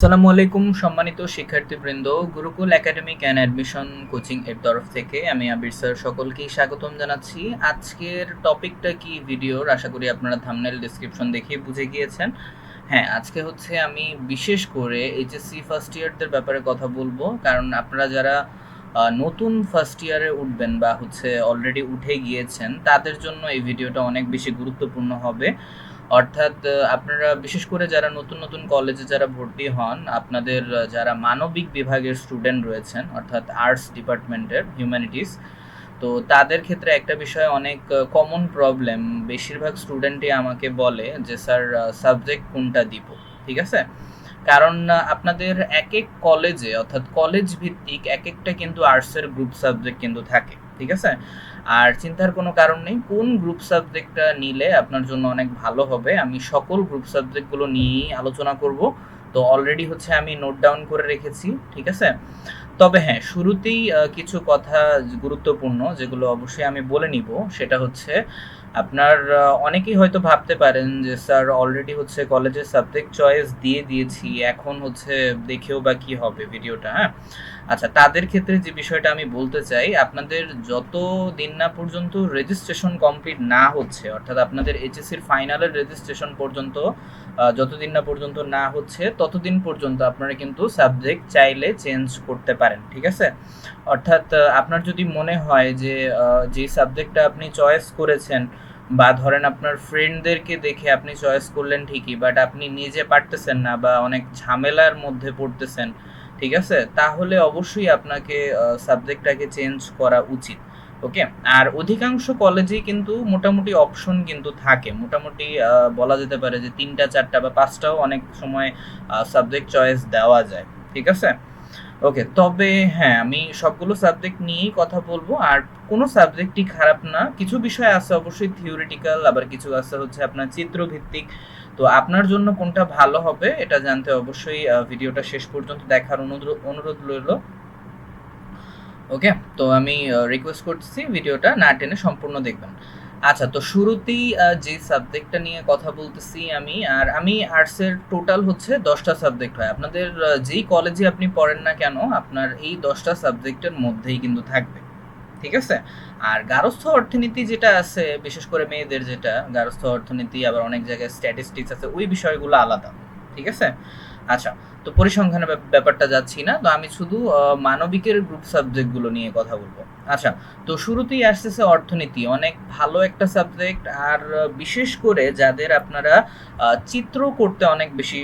আসসালামু আলাইকুম, সম্মানিত শিক্ষার্থীবৃন্দ। Gurukul academic and admission coaching এর তরফ থেকে আমি আবির স্যার সকলকেই স্বাগতম জানাচ্ছি। আজকের টপিকটা কি ভিডিওর? আশা করি আপনারা থামনেল ডিসক্রিপশন দেখে বুঝে গিয়েছেন। হ্যাঁ আজকে হচ্ছে আমি বিশেষ করে এইচএসসি ফার্স্ট ইয়ারদের ব্যাপারে কথা বলব। কারণ আপনারা যারা নতুন ফার্স্ট ইয়ারে উঠবেন বা হচ্ছে অলরেডি উঠে গিয়েছেন, তাদের জন্য এই ভিডিওটা অনেক বেশি গুরুত্বপূর্ণ হবে। অর্থাৎ আপনারা বিশেষ করে যারা নতুন নতুন কলেজে যারা ভর্তি হন, আপনাদের যারা মানবিক বিভাগের স্টুডেন্ট রয়েছেন, অর্থাৎ আর্টস ডিপার্টমেন্টের হিউম্যানিটিস তো তাদের ক্ষেত্রে একটা বিষয় অনেক কমন প্রবলেম বেশিরভাগ স্টুডেন্টই আমাকে বলে যে, স্যার সাবজেক্ট কোনটা দিব? ঠিক আছে? কারণ আপনাদের এক এক কলেজে অর্থাৎ কলেজ ভিত্তিক এক একটা কিন্তু আর্টসের গ্রুপ সাবজেক্ট কিন্তু থাকে, ঠিক আছে? আর চিন্তার কোনো কারণ নেই। কোন গ্রুপ সাবজেক্টটা নিলে আপনার জন্য অনেক ভালো হবে, আমি সকল গ্রুপ সাবজেক্টগুলো নিয়েই আলোচনা করব। তো অলরেডি হচ্ছে আমি নোট ডাউন করে রেখেছি, ঠিক আছে? তবে হ্যাঁ শুরুতেই কিছু কথা গুরুত্বপূর্ণ যেগুলো অবশ্যই আমি বলে নিব। সেটা হচ্ছে, আপনার অনেকেই হয়তো ভাবতে পারেন যে, স্যার অলরেডি হচ্ছে কলেজের সাবজেক্ট চয়েস দিয়ে দিয়েছি, এখন হচ্ছে দেখেও বা কি হবে ভিডিওটা হ্যাঁ? আচ্ছা তাদের ক্ষেত্রে যে বিষয়টা আমি বলতে চাই, আপনাদের যত দিন না পর্যন্ত রেজিস্ট্রেশন কমপ্লিট না হচ্ছে, অর্থাৎ আপনাদের এইচএসসির ফাইনালের রেজিস্ট্রেশন পর্যন্ত যতদিন না পর্যন্ত না হচ্ছে, ততদিন পর্যন্ত আপনারা কিন্তু সাবজেক্ট চাইলে চেঞ্জ করতে পারেন, ঠিক আছে? অর্থাৎ আপনার যদি মনে হয় যে যে সাবজেক্টটা আপনি চয়েস করেছেন, বা ধরেন আপনার ফ্রেন্ডদেরকে দেখে আপনি চয়েস করলেন ঠিকই বাট আপনি নিজে পারতেছেন না, বা অনেক ঝামেলার মধ্যে পড়তেছেন ঠিক আছে? তাহলে অবশ্যই আপনাকে সাবজেক্টটাকে চেঞ্জ করা উচিত ওকে আর অধিকাংশ কলেজেই কিন্তু মোটামুটি অপশন কিন্তু থাকে। মোটামুটি বলা যেতে পারে যে তিনটা, চারটা বা পাঁচটাও অনেক সময় সাবজেক্ট চয়েস দেওয়া যায়, ঠিক আছে? ওকে তবে হ্যাঁ আমি সবগুলো সাবজেক্ট নিয়েই কথা বলব। আর কোনো সাবজেক্টই খারাপ না। কিছু বিষয় আছে অবশ্যই থিওরিটিক্যাল আবার কিছু আছে হচ্ছে আপনার চিত্রভিত্তিক। তো আপনার জন্য কোনটা ভালো হবে এটা জানতে অবশ্যই ভিডিওটা শেষ পর্যন্ত দেখার অনুরোধ অনুরোধ রইল। ওকে তো আমি রিকোয়েস্ট করছি ভিডিওটা না টেনে সম্পূর্ণ দেখবেন। আচ্ছা তো শুরুতেই যে সাবজেক্টটা নিয়ে কথা বলতেছি আমি, আর আমি আর্টসের টোটাল হচ্ছে দশটা সাবজেক্ট হয়। আপনাদের যেই কলেজে আপনি পড়েন না কেন, আপনার এই দশটা সাবজেক্টের মধ্যেই কিন্তু থাকবে। ঠিক আছে? আর গারস্থ অর্থনীতি যেটা আছে, বিশেষ করে মেয়েদের যেটা, গারস্থ অর্থনীতি, আবার অনেক জায়গায় স্ট্যাটিস্টিক্স আছে, ওই বিষয়গুলো আলাদা, ঠিক আছে? আচ্ছা তো পরিসংখ্যানের ব্যাপ- ব্যাপারটা যাচ্ছি না, তো আমি শুধু মানবিকের গ্রুপ সাবজেক্টগুলো নিয়ে কথা বলব। আচ্ছা তো শুরুতেই আসতেছে অর্থনীতি। অনেক ভালো একটা সাবজেক্ট আর বিশেষ করে যাদের আপনারা চিত্র করতে অনেক বেশি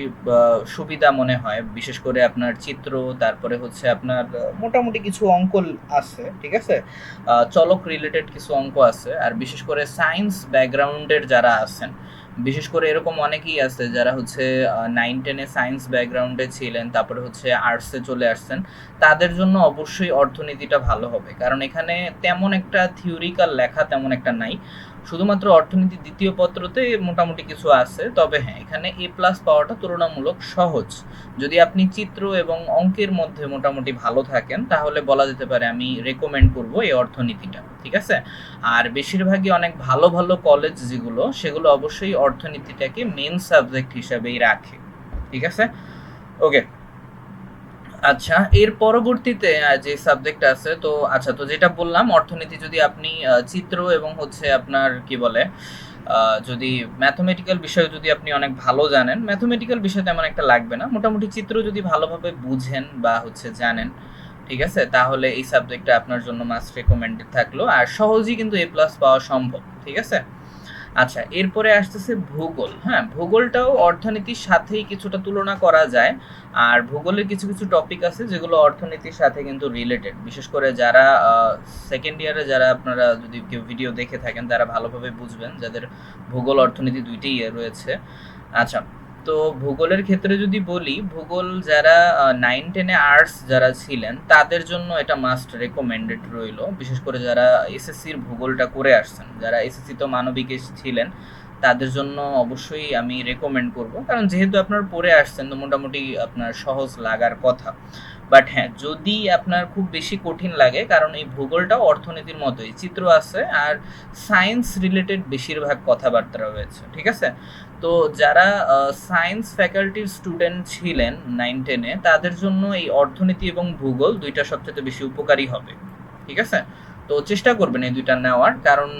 সুবিধা মনে হয়। বিশেষ করে আপনার চিত্র, তারপরে হচ্ছে আপনার মোটামুটি কিছু অঙ্ক আছে, ঠিক আছে? চলক রিলেটেড কিছু অঙ্ক আছে। আর বিশেষ করে সায়েন্স ব্যাকগ্রাউন্ডের যারা আছেন বিশেষ করে এরকম অনেকেই আছে যারা হচ্ছে নাইন টেনে সায়েন্স ব্যাকগ্রাউন্ডে ছিলেন, তারপরে হচ্ছে আর্টসে চলে আসছেন, তাদের জন্য অবশ্যই অর্থনীতিটা ভালো হবে। কারণ এখানে তেমন একটা থিওরিক্যাল লেখা তেমন একটা নাই। শুধুমাত্র অর্থনীতি দ্বিতীয় পত্রতে মোটামুটি কিছু আছে, তবে হ্যাঁ এখানে এ প্লাস পাওয়াটা তুলনামূলক সহজ। যদি আপনি চিত্র এবং অঙ্কের মধ্যে মোটামুটি ভালো থাকেন, তাহলে বলা যেতে পারে আমি রেকমেন্ড করব এই অর্থনীতিটা। ঠিক আছে? আর বেশিরভাগই অনেক ভালো ভালো কলেজ যেগুলো, সেগুলো অবশ্যই অর্থনীতিটাকে মেন সাবজেক্ট হিসাবেই রাখে, ঠিক আছে? ওকে আচ্ছা এর পরবর্তীতে যে সাবজেক্ট আছে, তো আচ্ছা তো যেটা বললাম, অর্থনীতি যদি আপনি চিত্র এবং হচ্ছে আপনার কি বলে যদি ম্যাথমেটিক্যাল বিষয় যদি আপনি অনেক ভালো জানেন ম্যাথমেটিক্যাল বিষয় তেমন একটা লাগবে না। মোটামুটি চিত্র যদি ভালোভাবে বুঝেন বা হচ্ছে জানেন ঠিক আছে? তাহলে এই সাবজেক্টটা আপনার জন্য মাস্ট রেকমেন্ডেড থাকল, আর সহজেই কিন্তু এ প্লাস পাওয়া সম্ভব, ঠিক আছে? আচ্ছা এরপরে আসতেছে ভূগোল হ্যাঁ? ভূগোলটাও অর্থনীতির সাথেই কিছুটা তুলনা করা যায়, আর ভূগোলের কিছু কিছু টপিক আছে যেগুলো অর্থনীতির সাথে কিন্তু রিলেটেড বিশেষ করে যারা সেকেন্ড ইয়ারে যারা আপনারা যদি কেউ ভিডিও দেখে থাকেন, তারা ভালোভাবে বুঝবেন যাদের ভূগোল, অর্থনীতি দুইটাই রয়েছে। আচ্ছা তো ভূগোলের ক্ষেত্রে যদি বলি, ভূগোল যারা নাইন টেনে আর্টস যারা ছিলেন, তাদের জন্য এটা মাস্ট রেকমেন্ডেড রইল। বিশেষ করে যারা এসএসসির ভূগোলটা করে আসছেন, যারা এসএসসি তো মানবিকে ছিলেন, তাদের জন্য অবশ্যই আমি রেকমেন্ড করব। কারণ যেহেতু আপনার পড়ে আসছেন, তো মোটামুটি আপনার সহজ লাগার কথা। বাট হ্যাঁ যদি আপনার খুব বেশি কঠিন লাগে, কারণ এই ভূগোলটাও অর্থনীতির মতোই, চিত্র আছে আর সায়েন্স রিলেটেড বেশিরভাগ কথাবার্তা রয়েছে, ঠিক আছে? তো যারা সায়েন্স ফ্যাকাল্টির স্টুডেন্ট ছিলেন নাইন টেনে তাদের জন্য এই অর্থনীতি এবং ভূগোল দুইটা সবচেয়ে বেশি উপকারী হবে। ঠিক আছে? তো চেষ্টা করবেন এই দুইটা নেওয়ার, কারণ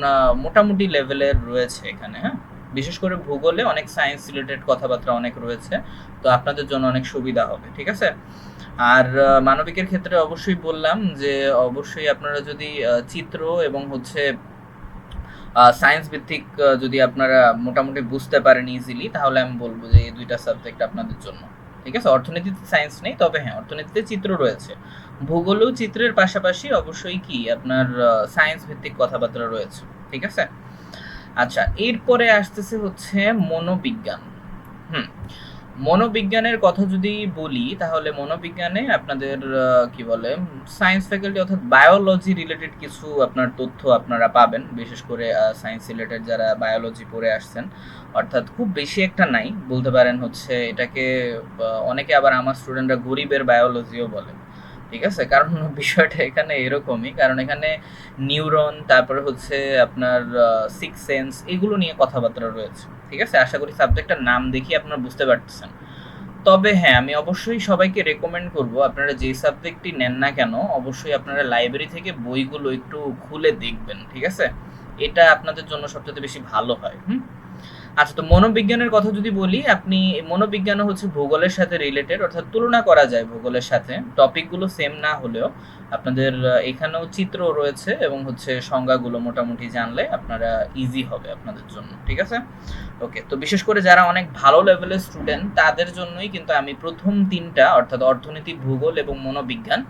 মোটামুটি লেভেলের রয়েছে এখানে হ্যাঁ? বিশেষ করে ভূগোলে অনেক সায়েন্স রিলেটেড কথাবার্তা অনেক রয়েছে, তো আপনাদের জন্য অনেক সুবিধা হবে, ঠিক আছে? আর মানবিকের ক্ষেত্রে অবশ্যই বললাম যে, অবশ্যই আপনারা যদি চিত্র এবং হচ্ছে সায়েন্স ভিত্তিক যদি আপনারা মোটামুটি বুঝতে পারেন ইজিলি তাহলে আমি বলব যে এই দুইটা সাবজেক্ট আপনাদের জন্য। ঠিক আছে? অর্থনীতিতে সায়েন্স নেই, তবে হ্যাঁ অর্থনীতিতে চিত্র রয়েছে। ভূগোলেও চিত্রের পাশাপাশি অবশ্যই কি আপনার সায়েন্স ভিত্তিক কথাবার্তা রয়েছে। ঠিক আছে? আচ্ছা এরপরে আসতেছে হচ্ছে মনোবিজ্ঞান। হুম মনোবিজ্ঞানের কথা যদি বলি, তাহলে মনোবিজ্ঞানে আপনাদের কি বলে সায়েন্স ফ্যাকাল্টি অর্থাৎ বায়োলজি রিলেটেড কিছু আপনার তথ্য আপনারা পাবেন। বিশেষ করে সায়েন্স রিলেটেড যারা বায়োলজি পড়ে আসছেন, অর্থাৎ খুব বেশি একটা নাই। বলতে পারেন হচ্ছে এটাকে অনেকে আবার আমার স্টুডেন্টরা গরিবের বায়োলজিও বলে। ঠিক আছে? কারণ বিষয়টা এখানে এরকমই। কারণ এখানে নিউরন, তারপরে হচ্ছে আপনার সিক্স সেন্স এগুলো নিয়ে কথাবার্তা রয়েছে। ঠিক আছে? আশা করি সাবজেক্টটার নাম দেখি আপনারা বুঝতে পারতেছেন। তবে হ্যাঁ আমি অবশ্যই সবাইকে রেকমেন্ড করব, আপনারা যে সাবজেক্টটি নেন না কেন, অবশ্যই আপনারা লাইব্রেরি থেকে বইগুলো একটু খুলে দেখবেন। ঠিক আছে? এটা আপনাদের জন্য সবচেয়ে বেশি ভালো হয়। হুম? আচ্ছা তো মনোবিজ্ঞানের কথা যদি বলি, আপনি মনোবিজ্ঞান হচ্ছে ভূগোলের সাথে রিলেটেড অর্থাৎ তুলনা করা যায় ভূগোলের সাথে। টপিকগুলো সেম না হলেও আপনাদের এখানেও চিত্র রয়েছে এবং হচ্ছে সংজ্ঞাগুলো মোটামুটি জানলে আপনারা ইজি হবে আপনাদের জন্য, ঠিক আছে? ওকে তো বিশেষ করে যারা অনেক ভালো লেভেলের স্টুডেন্ট তাদের জন্যই কিন্তু আমি প্রথম তিনটা, অর্থাৎ অর্থনীতি, ভূগোল এবং মনোবিজ্ঞান,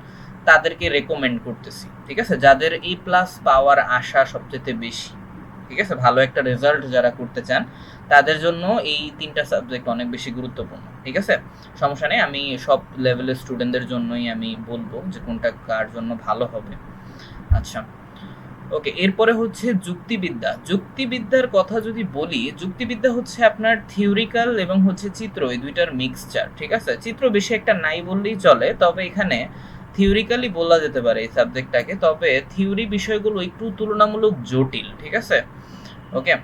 তাদেরকে রেকমেন্ড করতেছি, ঠিক আছে? যাদের এ প্লাস পাওয়ার আশা সবচেয়ে বেশি, ঠিক আছে? ভালো একটা রেজাল্ট যারা করতে চান তাদের জন্য এই তিনটা সাবজেক্ট অনেক বেশি গুরুত্বপূর্ণ, ঠিক আছে? সমস্যা নেই, আমি সব লেভেলের স্টুডেন্টদের জন্যই আমি বলব যে কোনটা কার জন্য ভালো হবে। আচ্ছা ওকে এরপরে হচ্ছে যুক্তিবিদ্যা। যুক্তিবিদ্যার কথা যদি বলি, যুক্তিবিদ্যা হচ্ছে আপনার থিওরিক্যাল এবং হচ্ছে চিত্র, এই দুইটার মিক্সচার ঠিক আছে? চিত্র বেশি একটা নাই বললেই চলে, তবে এখানে থিওরিক্যালি বলা যেতে পারে এই সাবজেক্টটাকে তবে থিওরি বিষয়গুলো একটু তুলনামূলক জটিল, ঠিক আছে? ওকে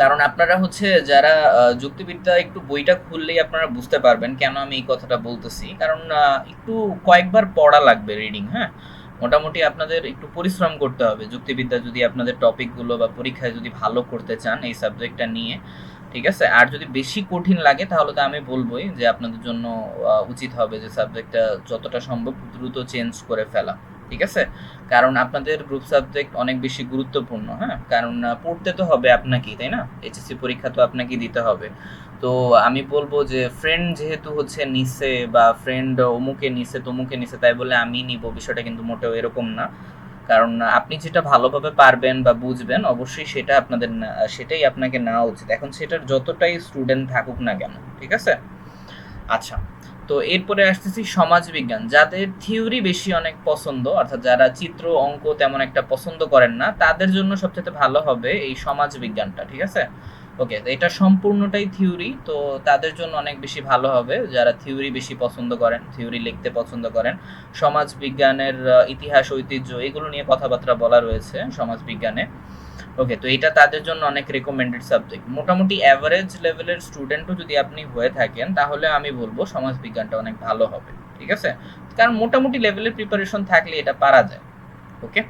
কারণ আপনারা হচ্ছে যারা যুক্তিবিদ্যা একটু বইটা খুললেই আপনারা বুঝতে পারবেন কেন আমি এই কথাটা বলতেছি। কারণ একটু কয়েকবার পড়া লাগবে রিডিং হ্যাঁ? মোটামুটি আপনাদের একটু পরিশ্রম করতে হবে। যুক্তিবিদ্যা যদি আপনাদের টপিকগুলো বা পরীক্ষায় যদি ভালো করতে চান এই সাবজেক্টটা নিয়ে, ঠিক আছে? আর যদি বেশি কঠিন লাগে, তাহলে তো আমি বলবোই যে আপনাদের জন্য উচিত হবে যে সাবজেক্টটা যতটা সম্ভব দ্রুত চেঞ্জ করে ফেলা। ঠিক আছে? কারণ আপনাদের গ্রুপ সাবজেক্ট অনেক বেশি গুরুত্বপূর্ণ হ্যাঁ? কারণ পড়তে তো হবে আপনাকেই, তাই না? এইচএসসি পরীক্ষা তো আপনাকেই দিতে হবে। তো আমি বলব যে ফ্রেন্ড যেহেতু হচ্ছে নিছে বা ফ্রেন্ড অমুকে নিছে তমুকে নিছে তাই বলে আমি নিব, বিষয়টা কিন্তু মোটেও এরকম না। কারণ, আপনি যেটা ভালোভাবে পারবেন বা বুঝবেন, অবশ্যই সেটা আপনাদের সেটাই আপনাকে নেওয়া উচিত। এখন সেটার যতটাই স্টুডেন্ট থাকুক না কেন, ঠিক আছে? আচ্ছা তো এরপরে আসতেছি সমাজবিজ্ঞান। যাদের থিওরি বেশি অনেক পছন্দ, অর্থাৎ যারা চিত্র, অঙ্ক তেমন একটা পছন্দ করেন না, তাদের জন্য সবচেয়ে ভালো হবে এই সমাজবিজ্ঞানটা, ঠিক আছে? ওকে এটা সম্পূর্ণটাই থিওরি, তো তাদের জন্য অনেক বেশি ভালো হবে। যারা থিওরি বেশি পছন্দ করেন, থিওরি লিখতে পছন্দ করেন সমাজ বিজ্ঞানের ইতিহাস, ঐতিহ্য, এগুলো নিয়ে কথাবার্তা বলা রয়েছে সমাজ বিজ্ঞানে ওকে তো এটা তাদের জন্য অনেক রেকমেন্ডেড সাবজেক্ট মোটামুটি অ্যাভারেজ লেভেলের স্টুডেন্টও যদি আপনি হয়ে থাকেন, তাহলে আমি বলব সমাজ বিজ্ঞানটা অনেক ভালো হবে, ঠিক আছে? কারণ মোটামুটি লেভেলের প্রিপারেশন থাকলে এটা পারা যায় ওকে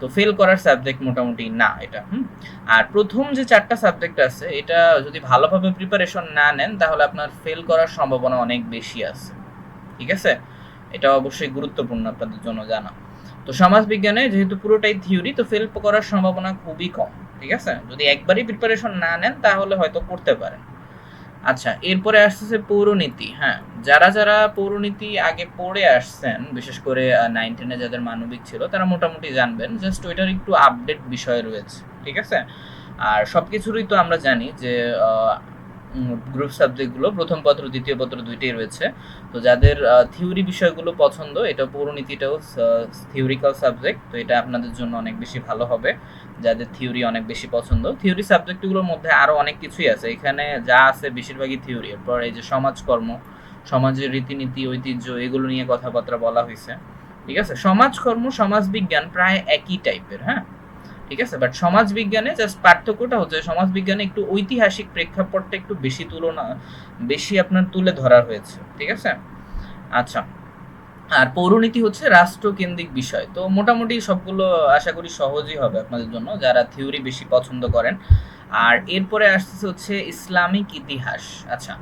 তো ফেল করার সাবজেক্ট মোটামুটি না এটা, হুম? আর প্রথম যে চারটা সাবজেক্ট আছে, এটা যদি ভালোভাবে প্রিপারেশন না নেন, তাহলে আপনার ফেল করার সম্ভাবনা অনেক বেশি আছে, ঠিক আছে? এটা অবশ্যই গুরুত্বপূর্ণ আপনাদের জন্য জানা। তো সমাজ বিজ্ঞানে যেহেতু পুরোটাই থিওরি তো ফেল করার সম্ভাবনা খুবই কম, ঠিক আছে? যদি একবারই প্রিপারেশন না নেন, তাহলে হয়তো করতে পারেন। আচ্ছা এরপরে আসতেছে পৌরনীতি হ্যাঁ? যারা যারা পৌরনীতি আগে পড়ে আসছেন, বিশেষ করে নাইন টেনে যাদের মানবিক ছিল, তারা মোটামুটি জানবেন জাস্ট ওইটার একটু আপডেট বিষয় রয়েছে, ঠিক আছে? আর সব কিছুরই তো আমরা জানি যে গ্রুপ সাবজেক্টগুলো প্রথম পত্র, দ্বিতীয় পত্র দুইটাই রয়েছে। তো যাদের থিওরি বিষয়গুলো পছন্দ, এটা পৌরনীতিটাও থিওরিক্যাল সাবজেক্ট তো এটা আপনাদের জন্য অনেক বেশি ভালো হবে। যাদের থিওরি অনেক বেশি পছন্দ। থিওরি সাবজেক্টগুলোর মধ্যে আরও অনেক কিছুই আছে। এখানে যা আছে বেশিরভাগই থিওরি এরপর এই যে সমাজকর্ম, সমাজের রীতিনীতি, ঐতিহ্য, এগুলো নিয়ে কথাবার্তা বলা হয়েছে। ঠিক আছে? সমাজকর্ম, সমাজবিজ্ঞান প্রায় একই টাইপের হ্যাঁ? ঠিক আছে? বাট সমাজ বিজ্ঞানে জাস্ট পার্থক্যটা হচ্ছে সমাজ বিজ্ঞানে একটু ঐতিহাসিক প্রেক্ষাপটটা একটু বেশি তুলনা, বেশি আপনার তুলে ধরা হয়েছে, ঠিক আছে? আচ্ছা আর পৌরনীতি হচ্ছে রাষ্ট্রকেন্দ্রিক বিষয়। তো মোটামুটি সবগুলো আশা করি সহজই হবে আপনাদের জন্য, যারা থিওরি বেশি পছন্দ করেন। আর এরপরে আসতেছে হচ্ছে ইসলামিক ইতিহাস। আচ্ছা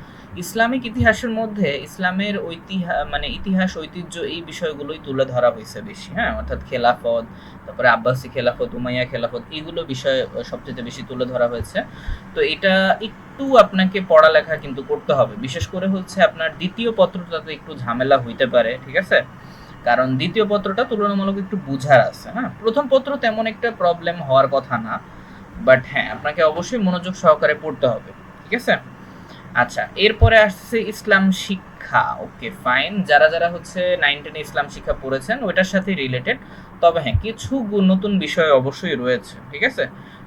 ইসলামিক ইতিহাসের মধ্যে ইসলামের ঐতিহাস মানে ইতিহাস, ঐতিহ্য এই বিষয়গুলোই তুলে ধরা হয়েছে বেশি হ্যাঁ? অর্থাৎ খেলাফত, তারপরে আব্বাসী খেলাফত, উমাইয়া খেলাফত, এইগুলো বিষয় সবচেয়ে বেশি তুলে ধরা হয়েছে। তো এটা একটু আপনাকে পড়ালেখা কিন্তু করতে হবে। বিশেষ করে হচ্ছে আপনার দ্বিতীয় পত্রটাতে একটু ঝামেলা হইতে পারে, ঠিক আছে? কারণ দ্বিতীয় পত্রটা তুলনামূলক একটু বুঝার আছে হ্যাঁ? প্রথম পত্র তেমন একটা প্রবলেম হওয়ার কথা না বাট হ্যাঁ আপনাকে অবশ্যই মনোযোগ সহকারে পড়তে হবে, ঠিক আছে? আচ্ছা এরপরে আসছে ইসলাম শিক্ষা। ওকে ফাইন যারা যারা হচ্ছে নাইন টেনে ইসলাম শিক্ষা পড়েছেন, ওইটার সাথে রিলেটেড তবে হ্যাঁ কিছু নতুন বিষয় অবশ্যই রয়েছে, ঠিক আছে?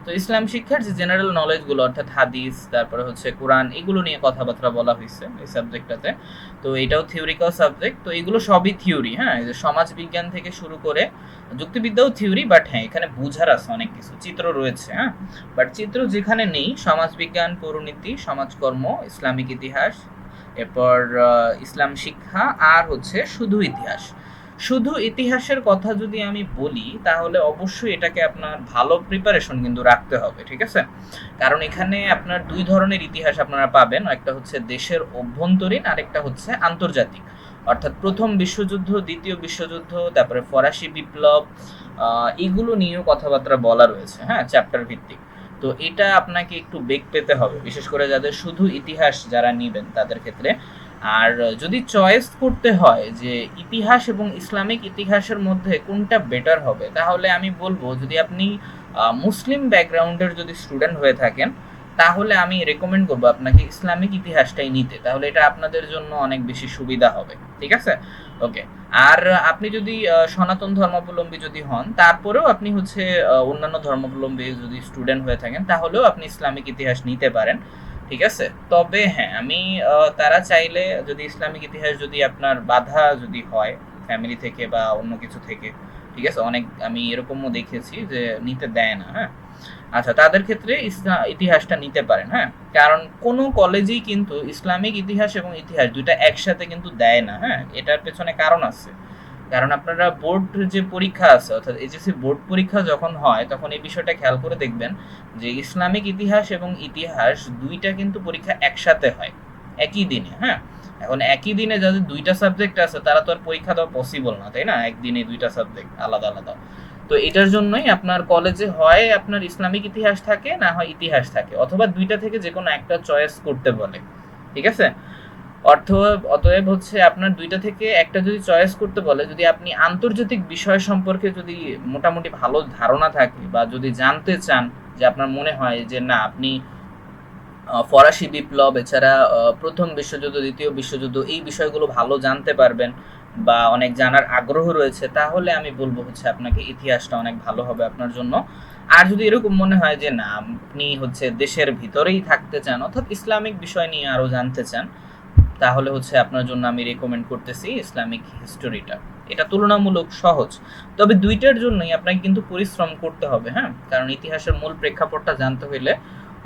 তো ইসলাম শিক্ষার যে জেনারেল নলেজগুলো অর্থাৎ হাদিস, তারপরে হচ্ছে কোরআন, এগুলো নিয়ে কথাবার্তা বলা হয়েছে এই সাবজেক্টটাতে তো এটাও থিওরিক্যাল সাবজেক্ট তো এগুলো সবই থিওরি হ্যাঁ? সমাজ বিজ্ঞান থেকে শুরু করে যুক্তিবিদ্যাও থিওরি বাট হ্যাঁ এখানে বোঝার আছে অনেক কিছু, চিত্র রয়েছে হ্যাঁ? বাট চিত্র যেখানে নেই, সমাজবিজ্ঞান পৌরনীতি সমাজকর্ম, ইসলামিক ইতিহাস, এরপর ইসলাম শিক্ষা, আর হচ্ছে শুধু ইতিহাস। শুধু ইতিহাসের কথা যদি আমি বলি, তাহলে অবশ্যই এটাকে আপনার ভালো প্রিপারেশন কিন্তু রাখতে হবে, ঠিক আছে? কারণ এখানে আপনার দুই ধরনের ইতিহাস আপনারা পাবেন, একটা হচ্ছে দেশের অভ্যন্তরীণ আরেকটা হচ্ছে আন্তর্জাতিক। অর্থাৎ প্রথম বিশ্বযুদ্ধ, দ্বিতীয় বিশ্বযুদ্ধ, তারপরে ফরাসি বিপ্লব এগুলো নিয়েও কথাবার্তা বলা রয়েছে হ্যাঁ চ্যাপ্টার ভিত্তিক। তো এটা আপনাকে একটু বেগ পেতে হবে, বিশেষ করে যাদের শুধু ইতিহাস যারা নিবেন, তাদের ক্ষেত্রে। আর যদি চয়েস করতে হয় যে ইতিহাস এবং ইসলামিক ইতিহাসের মধ্যে কোনটা বেটার হবে, তাহলে আমি বলব যদি আপনি মুসলিম ব্যাকগ্রাউন্ডের যদি স্টুডেন্ট হয়ে থাকেন, তাহলে আমি রেকমেন্ড করব আপনাকে ইসলামিক ইতিহাসটাই নিতে। তাহলে এটা আপনাদের জন্য অনেক বেশি সুবিধা হবে। ঠিক আছে? ওকে আর আপনি যদি সনাতন ধর্মাবলম্বী যদি হন, তারপরেও আপনি হচ্ছে অন্যান্য ধর্মাবলম্বী যদি স্টুডেন্ট হয়ে থাকেন, তাহলেও আপনি ইসলামিক ইতিহাস নিতে পারেন। ঠিক আছে? তবে হ্যাঁ আমি তারা চাইলে যদি ইসলামিক ইতিহাস যদি আপনার বাধা যদি হয় ফ্যামিলি থেকে বা অন্য কিছু থেকে, ঠিক আছে? অনেক, আমি এরকমও দেখেছি যে নিতে দেয় না হ্যাঁ? আচ্ছা তাদের ক্ষেত্রে ইসলা- ইতিহাসটা নিতে পারেন হ্যাঁ? কারণ কোনো কলেজেই কিন্তু ইসলামিক ইতিহাস এবং ইতিহাস দুইটা একসাথে কিন্তু দেয় না হ্যাঁ? এটার পেছনে কারণ আছে। কারণ আপনারা বোর্ড যে পরীক্ষা আছে, অর্থাৎ এইচএসসি বোর্ড পরীক্ষা যখন হয়, তখন এই বিষয়টা খেয়াল করে দেখবেন যে ইসলামিক ইতিহাস এবং ইতিহাস দুইটা কিন্তু পরীক্ষা একসাথে হয়, একই দিনে হ্যাঁ? এখন একই দিনে যাদের দুইটা সাবজেক্ট আছে, তারা তো আর পরীক্ষা দেওয়া পসিবল না, তাই না? একদিনে দুইটা সাবজেক্ট আলাদা আলাদা। তো এটার জন্যই আপনার কলেজে হয় আপনার ইসলামিক ইতিহাস থাকে, না হয় ইতিহাস থাকে, অথবা দুইটা থেকে যে কোনো একটা চয়েস করতে বলে, ঠিক আছে? অর্থ অতএব হচ্ছে আপনার দুইটা থেকে একটা যদি চয়েস করতে বলে, যদি আপনি আন্তর্জাতিক বিষয় সম্পর্কে যদি মোটামুটি ভালো ধারণা থাকে বা যদি জানতে চান যে আপনার মনে হয় যে না, আপনি ফরাসি বিপ্লব, এছাড়া প্রথম বিশ্বযুদ্ধ, দ্বিতীয় বিশ্বযুদ্ধ এই বিষয়গুলো ভালো জানতে পারবেন বা অনেক জানার আগ্রহ রয়েছে, তাহলে আমি বলব হচ্ছে আপনাকে ইতিহাসটা অনেক ভালো হবে আপনার জন্য। আর যদি এরকম মনে হয় যে না, আপনি হচ্ছে দেশের ভিতরেই থাকতে চান, অর্থাৎ ইসলামিক বিষয় নিয়ে আরও জানতে চান তাহলে হচ্ছে আপনার জন্য আমি রেকমেন্ড করতেছি ইসলামিক হিস্টোরিটা এটা তুলনামূলক সহজ। তবে দুইটার জন্যই আপনাকে কিন্তু পরিশ্রম করতে হবে হ্যাঁ? কারণ ইতিহাসের মূল প্রেক্ষাপটটা জানতে হইলে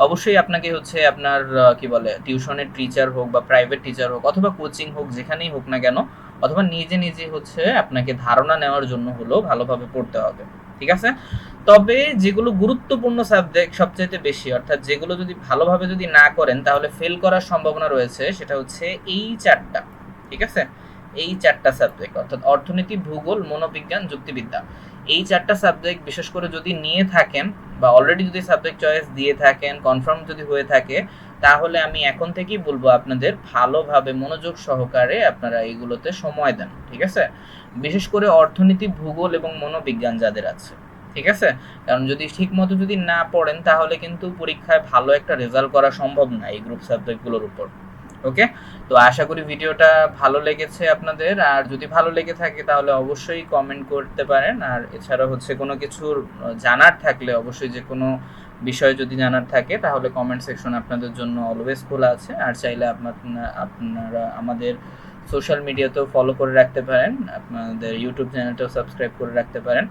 অবশ্যই আপনাকে হচ্ছে আপনার কি বলে টিউশনের টিচার হোক বা প্রাইভেট টিচার হোক অথবা কোচিং হোক, যেখানেই হোক না কেন, অথবা নিজে নিজে হচ্ছে আপনাকে ধারণা নেওয়ার জন্য হলেও ভালোভাবে পড়তে হবে। ঠিক আছে? তবে যেগুলো গুরুত্বপূর্ণ সাবজেক্ট সবচাইতে বেশি, অর্থাৎ যেগুলো যদি ভালোভাবে যদি না করেন, তাহলে ফেল করার সম্ভাবনা রয়েছে, সেটা হচ্ছে এই চারটা, ঠিক আছে? এই চারটা সাবজেক্ট অর্থাৎ অর্থনীতি, ভূগোল, মনোবিজ্ঞান, যুক্তিবিদ্যা। এই চারটা সাবজেক্ট বিশেষ করে যদি নিয়ে থাকেন বা অলরেডি যদি সাবজেক্ট চয়েস দিয়ে থাকেন কনফার্ম যদি হয়ে থাকে, তাহলে আমি এখন থেকেই বলব আপনাদের ভালোভাবে মনোযোগ সহকারে আপনারা এইগুলোতে সময় দেন, ঠিক আছে? বিশেষ করে অর্থনীতি, ভূগোল এবং মনোবিজ্ঞান যাদের আছে। ঠিক আছে? কারণ যদি ঠিক মতো যদি না পড়েন, তাহলে কিন্তু পরীক্ষায় ভালো একটা রেজাল্ট করা সম্ভব না এই গ্রুপ সাবজেক্টগুলোর উপর। ওকে তো আশা করি ভিডিওটা ভালো লেগেছে আপনাদের। আর যদি ভালো লেগে থাকে, তাহলে অবশ্যই কমেন্ট করতে পারেন। আর এছাড়া হচ্ছে কোনো কিছুর জানার থাকলে অবশ্যই যে কোনো বিষয় যদি জানার থাকে, তাহলে কমেন্ট সেকশন আপনাদের জন্য অলওয়েজ খোলা আছে। আর চাইলে আপনার, আপনারা আমাদের সোশ্যাল মিডিয়াতেও ফলো করে রাখতে পারেন। আপনাদের ইউটিউব চ্যানেলটাও সাবস্ক্রাইব করে রাখতে পারেন।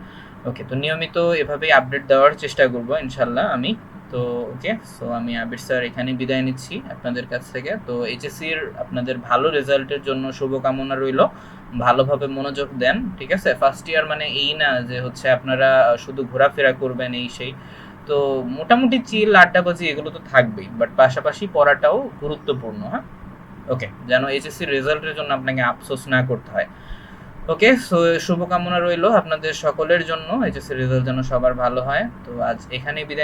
ওকে তো নিয়মিত এভাবেই আপডেট দেওয়ার চেষ্টা করব, ইনশাল্লাহ আমি। তো ওকে সো আমি আবির স্যার এখানেই বিদায় নিচ্ছি আপনাদের কাছ থেকে। তো এইচএসসির আপনাদের ভালো রেজাল্টের জন্য শুভকামনা রইল। ভালোভাবে মনোযোগ দেন, ঠিক আছে? ফার্স্ট ইয়ার মানে এই না যে হচ্ছে আপনারা শুধু ঘোরাফেরা করবেন এই সেই। তো মোটামুটি চিল আড্ডাবাজি এগুলো তো থাকবেই বাট পাশাপাশি পড়াটাও গুরুত্বপূর্ণ হ্যাঁ? ওকে যেন এইচএসসি রেজাল্টের জন্য আপনাকে আফসোস না করতে হয়। ওকে, সো, শুভকামনা রইল আপনাদের সকলের জন্য। এইচএসসি রেজাল্ট যেন সবার ভালো হয়। তো আজ এখানেই বিদায়